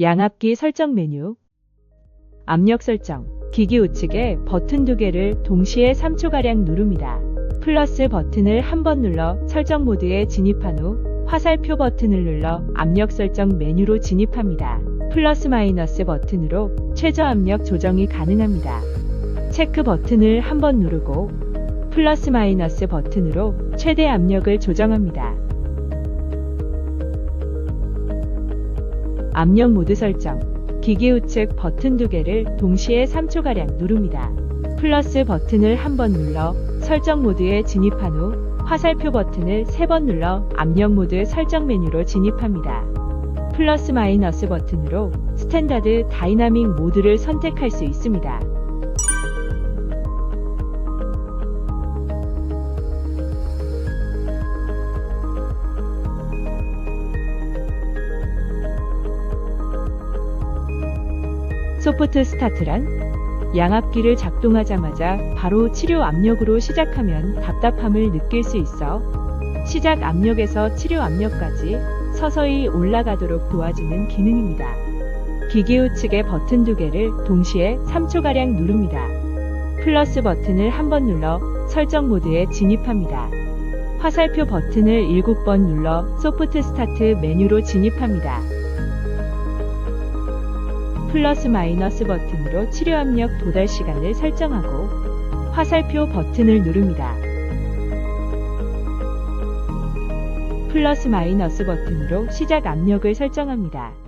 양압기 설정 메뉴. 압력 설정. 기기 우측에 버튼 두 개를 동시에 3초가량 누릅니다. 플러스 버튼을 한 번 눌러 설정 모드에 진입한 후 화살표 버튼을 눌러 압력 설정 메뉴로 진입합니다. 플러스 마이너스 버튼으로 최저 압력 조정이 가능합니다. 체크 버튼을 한 번 누르고 플러스 마이너스 버튼으로 최대 압력을 조정합니다. 압력 모드 설정. 기기 우측 버튼 두 개를 동시에 3초가량 누릅니다. 플러스 버튼을 한 번 눌러 설정 모드에 진입한 후 화살표 버튼을 세번 눌러 압력 모드 설정 메뉴로 진입합니다. 플러스 마이너스 버튼으로 스탠다드 다이나믹 모드를 선택할 수 있습니다. 소프트 스타트란 양압기를 작동하자마자 바로 치료 압력으로 시작하면 답답함을 느낄 수 있어 시작 압력에서 치료 압력까지 서서히 올라가도록 도와주는 기능입니다. 기기 우측의 버튼 두 개를 동시에 3초가량 누릅니다. 플러스 버튼을 한 번 눌러 설정 모드에 진입합니다. 화살표 버튼을 7번 눌러 소프트 스타트 메뉴로 진입합니다. 플러스 마이너스 버튼으로 치료 압력 도달 시간을 설정하고 화살표 버튼을 누릅니다. 플러스 마이너스 버튼으로 시작 압력을 설정합니다.